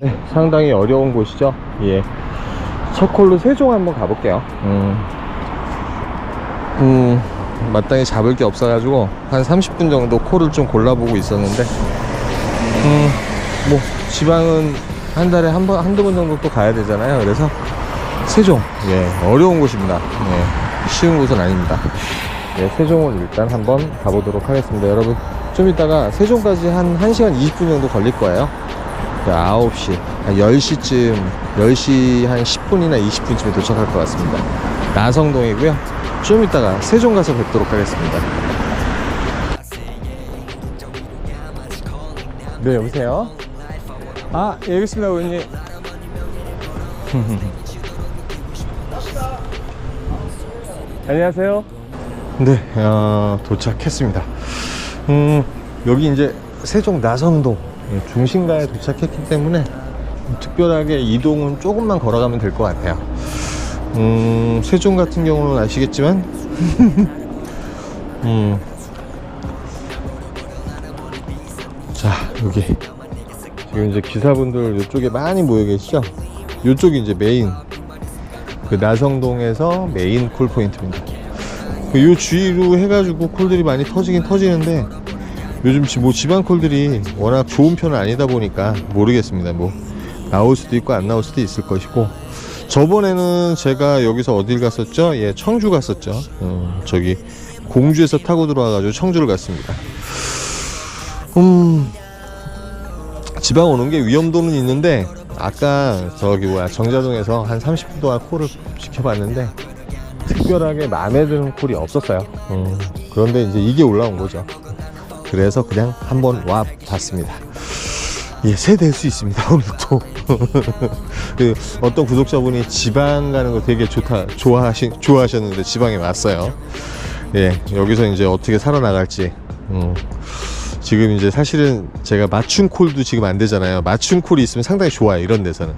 네, 상당히 어려운 곳이죠. 예. 첫 콜로 세종 한번 가볼게요. 음, 음, 마땅히 잡을 게 없어가지고 한 30분 정도 콜을 좀 골라보고 있었는데, 음, 뭐 지방은 한 달에 한 번, 한두 번 정도 또 가야 되잖아요. 그래서 세종, 예, 어려운 곳입니다. 예, 쉬운 곳은 아닙니다. 예, 세종을 일단 한번 가보도록 하겠습니다. 여러분, 좀 이따가 세종까지 한 1시간 20분 정도 걸릴 거예요. 그 9시, 한 10시쯤, 10시 한 10분이나 20분쯤에 도착할 것 같습니다. 나성동이고요. 좀 이따가 세종 가서 뵙도록 하겠습니다. 네, 여보세요? 아, 예, 여기 있습니다, 고객님. 안녕하세요. 네, 어, 도착했습니다. 음, 여기 이제 세종 나성동 예, 중심가에 도착했기 때문에 특별하게 이동은 조금만 걸어가면 될 것 같아요. 음, 세종 같은 경우는 아시겠지만, 음, 자, 여기. 지금 이제 기사분들 이쪽에 많이 모여 계시죠? 이쪽이 이제 메인, 그 나성동에서 메인 콜 포인트입니다. 그 요 주위로 해가지고 콜들이 많이 터지긴 터지는데 요즘 지- 뭐 지방 콜들이 워낙 좋은 편은 아니다 보니까 모르겠습니다. 뭐 나올 수도 있고 안 나올 수도 있을 것이고 저번에는 제가 여기서 어딜 갔었죠? 예, 청주 갔었죠. 음, 저기 공주에서 타고 들어와가지고 청주를 갔습니다. 음, 지방 오는 게 위험도는 있는데 아까 저기 뭐야 정자동에서 한 30분 동안 콜을 지켜봤는데 특별하게 마음에 드는 콜이 없었어요. 음, 그런데 이제 이게 올라온 거죠. 그래서 그냥 한번 와 봤습니다. 예, 새될수 있습니다, 오늘 또. 그 어떤 구독자분이 지방 가는 거 되게 좋다, 좋아하시, 좋아하셨는데 지방에 왔어요. 예, 여기서 이제 어떻게 살아나갈지. 음, 지금 이제 사실은 제가 맞춤 콜도 지금 안 되잖아요. 맞춤 콜이 있으면 상당히 좋아요, 이런 데서는.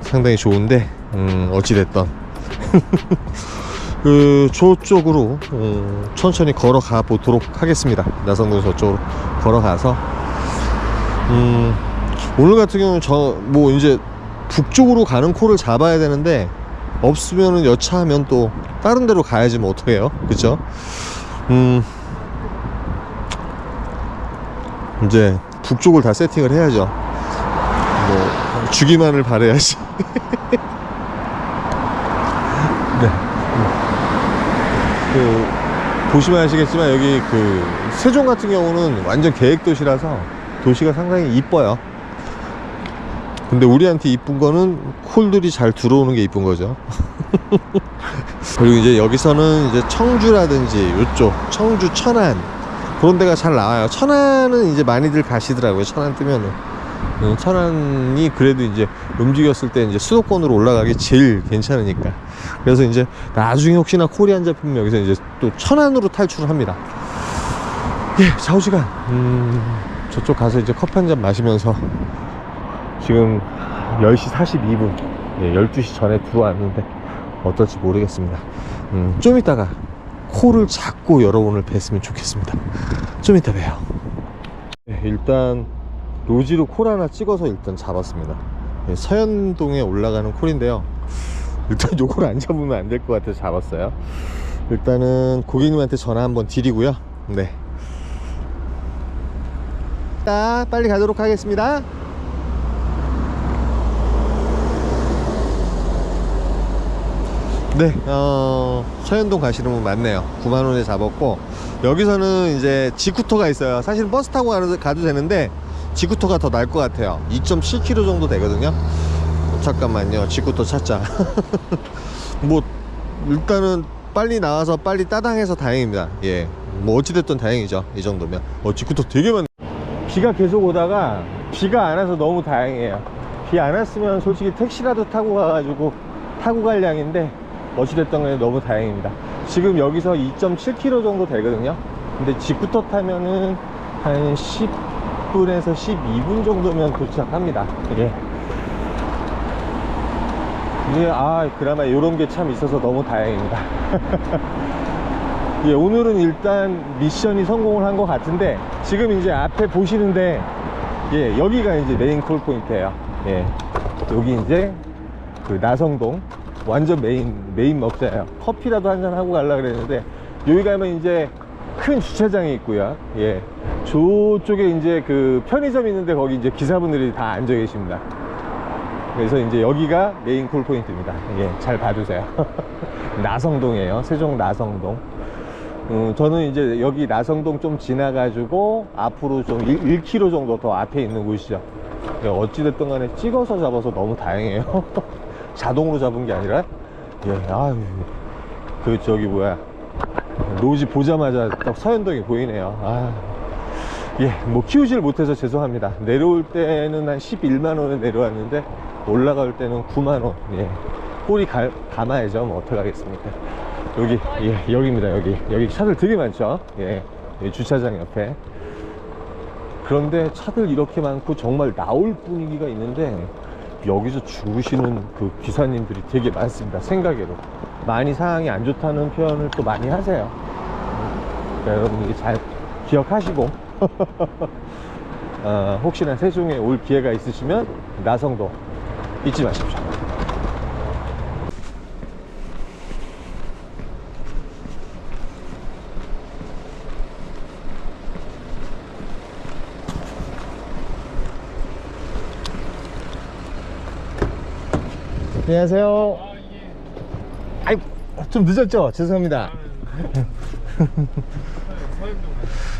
상당히 좋은데, 음, 어찌됐던. 그 저쪽으로 어, 천천히 걸어가 보도록 하겠습니다. 나성동 저쪽으로 걸어가서. 음, 오늘 같은 경우는 저 뭐 이제 북쪽으로 가는 코를 잡아야 되는데 없으면은 여차하면 또 다른 데로 가야지 뭐 어떡해요? 그쵸? 음 이제 북쪽을 다 세팅을 해야죠. 뭐 주기만을 바래야지 네. 그 보시면 아시겠지만 여기 그 세종 같은 경우는 완전 계획 도시라서 도시가 상당히 이뻐요. 근데 우리한테 이쁜 거는 콜들이 잘 들어오는 게 이쁜 거죠. 그리고 이제 여기서는 이제 청주라든지 이쪽 청주 천안 그런 데가 잘 나와요. 천안은 이제 많이들 가시더라고요. 천안 뜨면은 음, 천안이 그래도 이제 움직였을 때 이제 수도권으로 올라가기 제일 괜찮으니까. 그래서 이제 나중에 혹시나 콜이 안 잡히면 여기서 이제 또 천안으로 탈출을 합니다. 예, 좌우시간. 음, 저쪽 가서 이제 커피 한 잔 마시면서 지금 10시 42분, 예, 12시 전에 들어왔는데 어떨지 모르겠습니다. 음, 좀 이따가 콜을 잡고 여러분을 뵀으면 좋겠습니다. 좀 이따 봬요. 예, 일단 로지로 콜 하나 찍어서 일단 잡았습니다. 예, 서현동에 올라가는 콜인데요. 일단 요걸 안 잡으면 안 될 것 같아서 잡았어요. 일단은 고객님한테 전화 한번 드리고요. 네. 자, 빨리 가도록 하겠습니다. 네, 어, 서현동 가시는 분 많네요. 9만원에 잡았고, 여기서는 이제 지쿠터가 있어요. 사실 버스 타고 가도, 되는데, 지쿠터가 더 나을 것 같아요. 2.7km 정도 되거든요. 잠깐만요. 지쿠터 찾자. 뭐, 일단은 빨리 나와서 빨리 따당해서 다행입니다. 예. 뭐, 어찌됐든 다행이죠. 이 정도면. 어, 지쿠터 되게 많네. 비가 계속 오다가, 비가 안 와서 너무 다행이에요. 비 안 왔으면 솔직히 택시라도 타고 가가지고, 타고 갈 양인데, 어찌됐든 간에 너무 다행입니다. 지금 여기서 2.7km 정도 되거든요. 근데 지쿠터 타면은 한 10분에서 12분 정도면 도착합니다. 예. 예, 아, 그나마 이런 게 참 있어서 너무 다행입니다. 예, 오늘은 일단 미션이 성공을 한 것 같은데, 지금 이제 앞에 보시는데, 예, 여기가 이제 메인 콜 포인트예요. 예, 여기 이제 그 나성동 완전 메인 메인 먹자예요. 커피라도 한 잔 하고 가려 그랬는데 여기 가면 이제 큰 주차장이 있고요. 예, 저쪽에 이제 그 편의점 있는데 거기 이제 기사분들이 다 앉아 계십니다. 그래서 이제 여기가 메인 콜 포인트입니다. 예, 잘 봐주세요. 나성동이에요. 세종 나성동. 음, 저는 이제 여기 나성동 좀 지나가지고 앞으로 좀 1, 1km 정도 더 앞에 있는 곳이죠. 예, 어찌됐든 간에 찍어서 잡아서 너무 다행이에요. 자동으로 잡은 게 아니라, 예, 아유, 그, 저기 뭐야. 노지 보자마자 딱 서현동이 보이네요. 아, 예, 뭐 키우질 못해서 죄송합니다. 내려올 때는 한 11만 원에 내려왔는데, 올라갈 때는 9만원. 예. 꼬리 가, 감아야죠. 뭐, 어떡하겠습니까. 여기, 예, 여기입니다. 여기. 여기 차들 되게 많죠. 예. 예, 주차장 옆에. 그런데 차들 이렇게 많고 정말 나올 분위기가 있는데 여기서 죽으시는 그 기사님들이 되게 많습니다. 생각외로. 많이 상황이 안 좋다는 표현을 또 많이 하세요. 그러니까 여러분 이게 잘 기억하시고 어, 혹시나 세종에 올 기회가 있으시면 나성도 잊지 마십시오. 안녕하세요. 아이, 좀 늦었죠? 죄송합니다.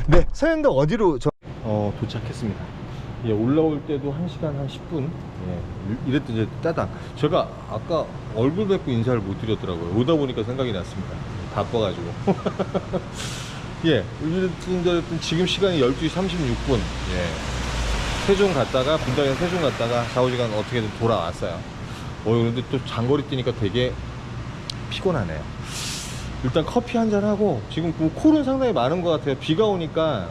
네, 서현동 어디로 저... 어, 도착했습니다. 예, 올라올 때도 1시간 한 10분. 예, 이랬더니 이제 따당. 제가 아까 얼굴 뵙고 인사를 못 드렸더라고요. 오다 보니까 생각이 났습니다. 바빠가지고. 예, 저랬든 지금 시간이 12시 36분. 예. 세종 갔다가, 분당에 세종 갔다가 4, 5시간 어떻게든 돌아왔어요. 어, 근데 또 장거리 뛰니까 되게 피곤하네요. 일단 커피 한잔 하고 지금 그 콜은 상당히 많은 것 같아요. 비가 오니까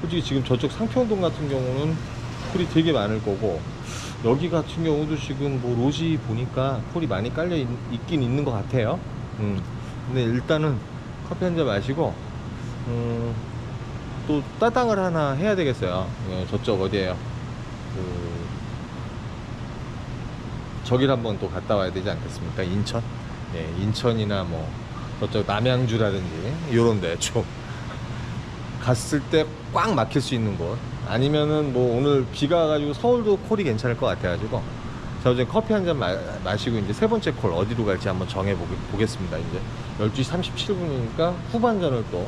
솔직히 지금 저쪽 상평동 같은 경우는 콜이 되게 많을 거고 여기 같은 경우도 지금 뭐 로지 보니까 콜이 많이 깔려 있, 긴 있는 것 같아요. 음. 근데 일단은 커피 한 잔 마시고 음, 또 따당을 하나 해야 되겠어요. 예, 저쪽 어디에요? 그 저길 한번 또 갔다 와야 되지 않겠습니까? 인천? 예, 인천이나 뭐 저쪽 남양주라든지 요런데 좀 갔을 때 꽉 막힐 수 있는 곳. 아니면은 뭐 오늘 비가 와가지고 서울도 콜이 괜찮을 것 같아가지고 자 이제 커피 한 잔 마시고 이제 세 번째 콜 어디로 갈지 한번 정해 보겠습니다. 이제 12시 37분이니까 후반전을 또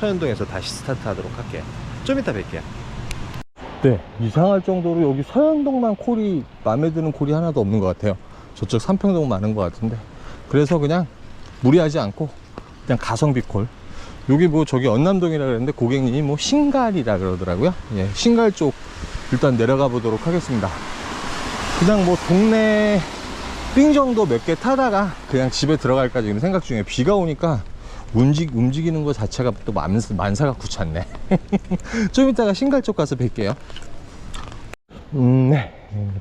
서현동에서 다시 스타트 하도록 할게요. 좀 이따 뵐게요. 네 이상할 정도로 여기 서현동만 콜이 마음에 드는 콜이 하나도 없는 것 같아요. 저쪽 삼평동 많은 것 같은데. 그래서 그냥 무리하지 않고 그냥 가성비 콜 여기 뭐 저기 언남동이라 그랬는데 고객님이 뭐 신갈이라 그러더라고요. 예 신갈 쪽 일단 내려가 보도록 하겠습니다. 그냥 뭐 동네 삥 정도 몇 개 타다가 그냥 집에 들어갈까 지금 생각 중에 비가 오니까 움직, 움직이는 것 자체가 또 만사, 만사가 구찼네. 좀 이따가 신갈 쪽 가서 뵐게요. 음, 네.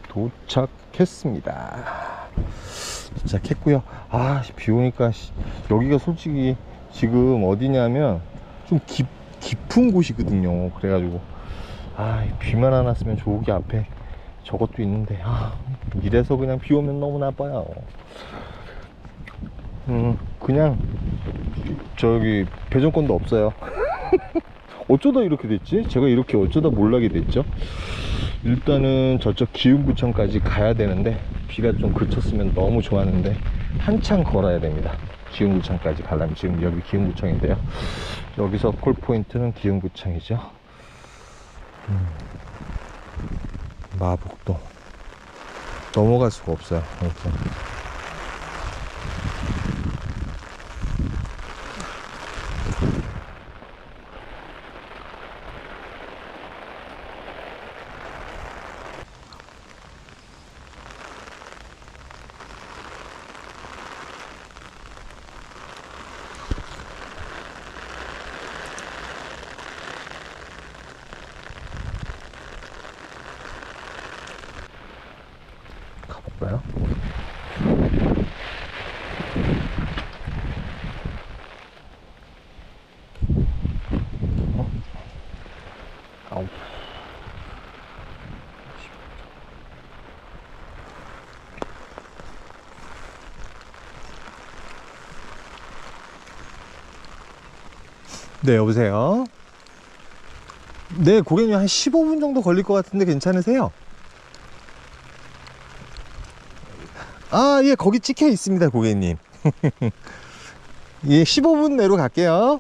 도착했습니다. 도착했고요. 아비 오니까 씨, 여기가 솔직히 지금 어디냐면 좀 깊, 깊은 곳이거든요 그래가지고 아 비만 안 왔으면 저기 앞에 저것도 있는데 아 이래서 그냥 비 오면 너무 나빠요 음 그냥 저기 배정권도 없어요 어쩌다 이렇게 됐지? 제가 이렇게 어쩌다 몰라게 됐죠? 일단은 저쪽 기흥구청까지 가야 되는데 비가 좀 그쳤으면 너무 좋았는데 한참 걸어야 됩니다 기흥구청까지 가려면 지금 여기 기흥구청인데요. 여기서 콜포인트는 기흥구청이죠. 음, 마북동. 넘어갈 수가 없어요. 가볼까요? 네, 여보세요? 네, 고객님 한 15분 정도 걸릴 것 같은데 괜찮으세요? 아, 예, 거기 찍혀 있습니다, 고객님. 예, 15분 내로 갈게요.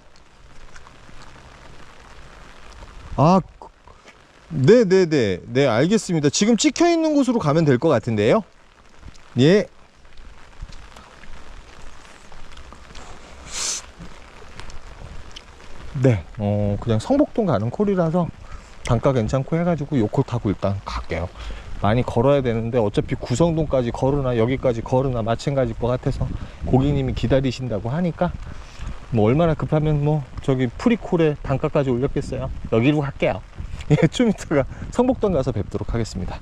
아, 네네네. 네, 알겠습니다. 지금 찍혀 있는 곳으로 가면 될 것 같은데요. 예. 네, 어, 그냥 성북동 가는 콜이라서 단가 괜찮고 해가지고 요콜 타고 일단 갈게요. 많이 걸어야 되는데 어차피 구성동까지 걸으나 여기까지 걸으나 마찬가지일 것 같아서 고객님이 기다리신다고 하니까 뭐 얼마나 급하면 뭐 저기 프리콜에 단가까지 올렸겠어요. 여기로 갈게요. 예, 좀 이따가 성북동 가서 뵙도록 하겠습니다.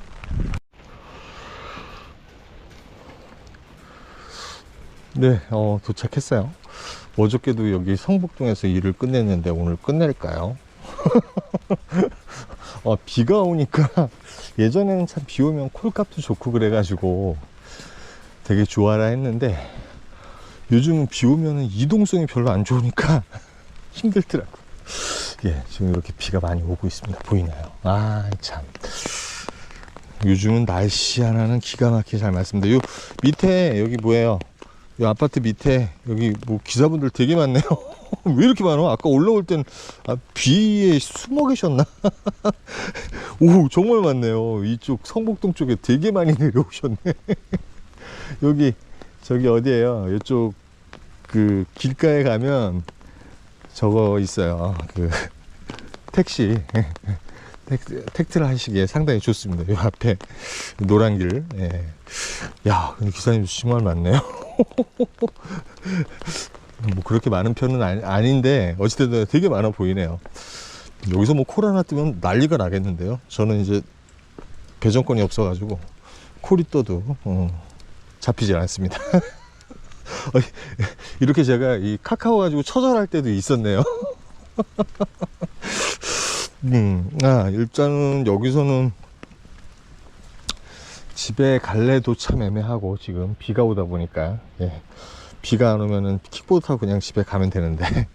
네, 어, 도착했어요. 어저께도 여기 성북동에서 일을 끝냈는데 오늘 끝낼까요? 어, 비가 오니까 예전에는 참 비 오면 콜값도 좋고 그래가지고 되게 좋아라 했는데 요즘은 비 오면 이동성이 별로 안 좋으니까 힘들더라고. 예, 지금 이렇게 비가 많이 오고 있습니다. 보이나요? 아, 참. 요즘은 날씨 하나는 기가 막히게 잘 맞습니다. 요 밑에 여기 뭐예요? 이 아파트 밑에 여기 뭐 기사분들 되게 많네요. 왜 이렇게 많아? 아까 올라올 땐 아, 비에 숨어 계셨나? 오 정말 많네요. 이쪽 성북동 쪽에 되게 많이 내려오셨네. 여기 저기 어디예요? 이쪽 그 길가에 가면 저거 있어요. 그 택시 택, 택트 를 하시기에 상당히 좋습니다. 이 앞에 노란 길. 예. 야, 근데 기사님 정말 많네요. 뭐 그렇게 많은 편은 아니, 아닌데 어찌됐든 되게 많아 보이네요. 여기서 뭐 콜 하나 뜨면 난리가 나겠는데요. 저는 이제 배정권이 없어 가지고 콜이 떠도 어, 잡히질 않습니다. 어, 이렇게 제가 이 카카오 가지고 처절할 때도 있었네요. 음, 아, 일단은 여기서는 집에 갈래도 참 애매하고 지금 비가 오다 보니까 예. 비가 안 오면은 킥보드 타고 그냥 집에 가면 되는데.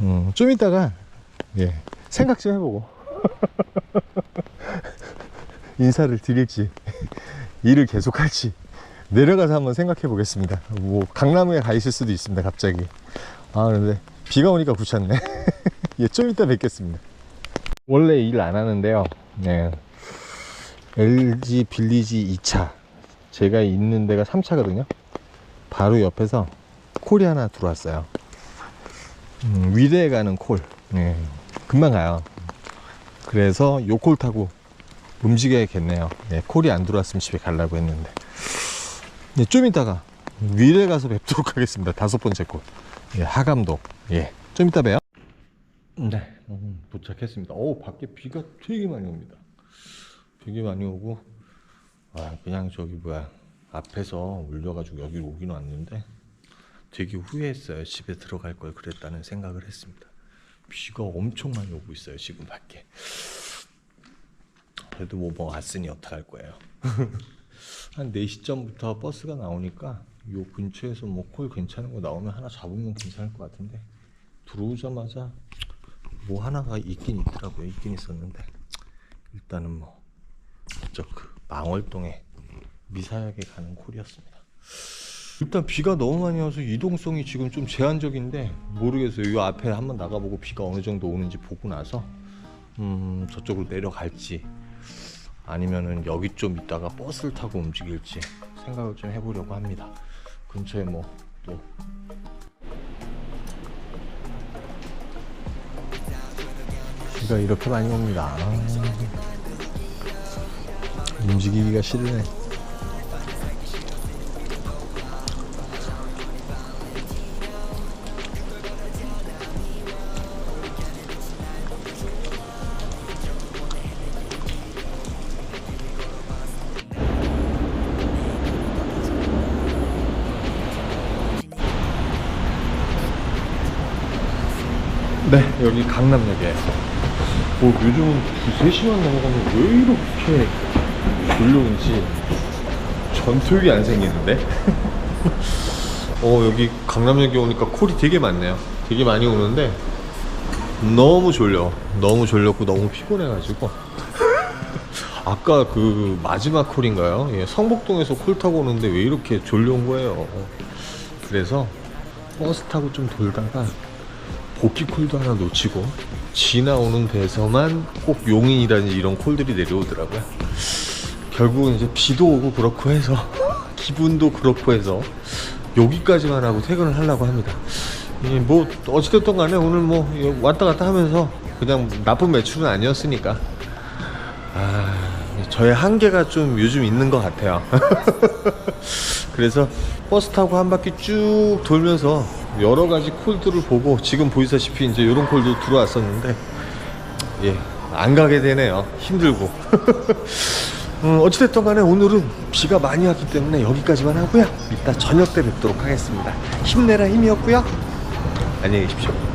음, 좀 이따가 예, 생각 좀 해보고. 인사를 드릴지 일을 계속할지 내려가서 한번 생각해 보겠습니다. 뭐 강남에 가 있을 수도 있습니다 갑자기. 아 그런데 비가 오니까 붙였네. 예, 좀 이따 뵙겠습니다. 원래 일 안 하는데요. 네. LG 빌리지 2차. 제가 있는 데가 3차거든요. 바로 옆에서 콜이 하나 들어왔어요. 음, 위대에 가는 콜. 네, 금방 가요. 그래서 요 콜 타고 움직여야겠네요. 네, 콜이 안 들어왔으면 집에 가려고 했는데. 네, 좀 이따가 위례 가서 뵙도록 하겠습니다. 다섯 번째 콜. 예, 하감독. 예, 좀 이따 봬요. 네 음, 도착했습니다. 오 밖에 비가 되게 많이 옵니다 되게 많이 오고 아 그냥 저기 뭐야 앞에서 울려가지고 여기 오긴 왔는데 되게 후회했어요. 집에 들어갈 걸 그랬다는 생각을 했습니다. 비가 엄청 많이 오고 있어요 지금 밖에. 그래도 뭐, 뭐 왔으니 어떡할 거예요. 한 4시 전부터 버스가 나오니까 요 근처에서 뭐 콜 괜찮은 거 나오면 하나 잡으면 괜찮을 것 같은데 들어오자마자 뭐 하나가 있긴 있더라고요. 있긴 있었는데. 일단은 뭐 저쪽 그 망월동에 미사역에 가는 콜이었습니다. 일단 비가 너무 많이 와서 이동성이 지금 좀 제한적인데 모르겠어요. 이 앞에 한번 나가보고 비가 어느 정도 오는지 보고 나서 음 저쪽으로 내려갈지 아니면은 여기 좀 있다가 버스를 타고 움직일지 생각을 좀 해보려고 합니다. 근처에 뭐또 비가 이렇게 많이 옵니다. 아. 움직이기가 싫으네. 네, 여기 강남역이에요. 뭐 요즘은 2, 3시간 넘어가면 왜 이렇게 졸려온지 전투력이 안 생기는데? 어, 여기 강남역에 오니까 콜이 되게 많네요. 되게 많이 오는데 너무 졸려. 너무 졸렸고 너무 피곤해가지고 아까 그 마지막 콜인가요? 예, 성북동에서 콜 타고 오는데 왜 이렇게 졸려온 거예요? 그래서 버스 타고 좀 돌다가 복귀 콜도 하나 놓치고 지나오는 데서만 꼭 용인이라든지 이런 콜들이 내려오더라고요. 결국은 이제 비도 오고 그렇고 해서 기분도 그렇고 해서 여기까지만 하고 퇴근을 하려고 합니다. 예, 뭐 어찌됐든 간에 오늘 뭐 왔다 갔다 하면서 그냥 나쁜 매출은 아니었으니까 아, 저의 한계가 좀 요즘 있는 것 같아요. 그래서 버스 타고 한 바퀴 쭉 돌면서 여러 가지 콜들을 보고 지금 보이다시피 이제 이런 콜도 들어왔었는데 예, 안 가게 되네요. 힘들고. 음, 어찌됐든 간에 오늘은 비가 많이 왔기 때문에 여기까지만 하고요. 이따 저녁 때 뵙도록 하겠습니다. 힘내라 힘이었고요. 안녕히 계십시오.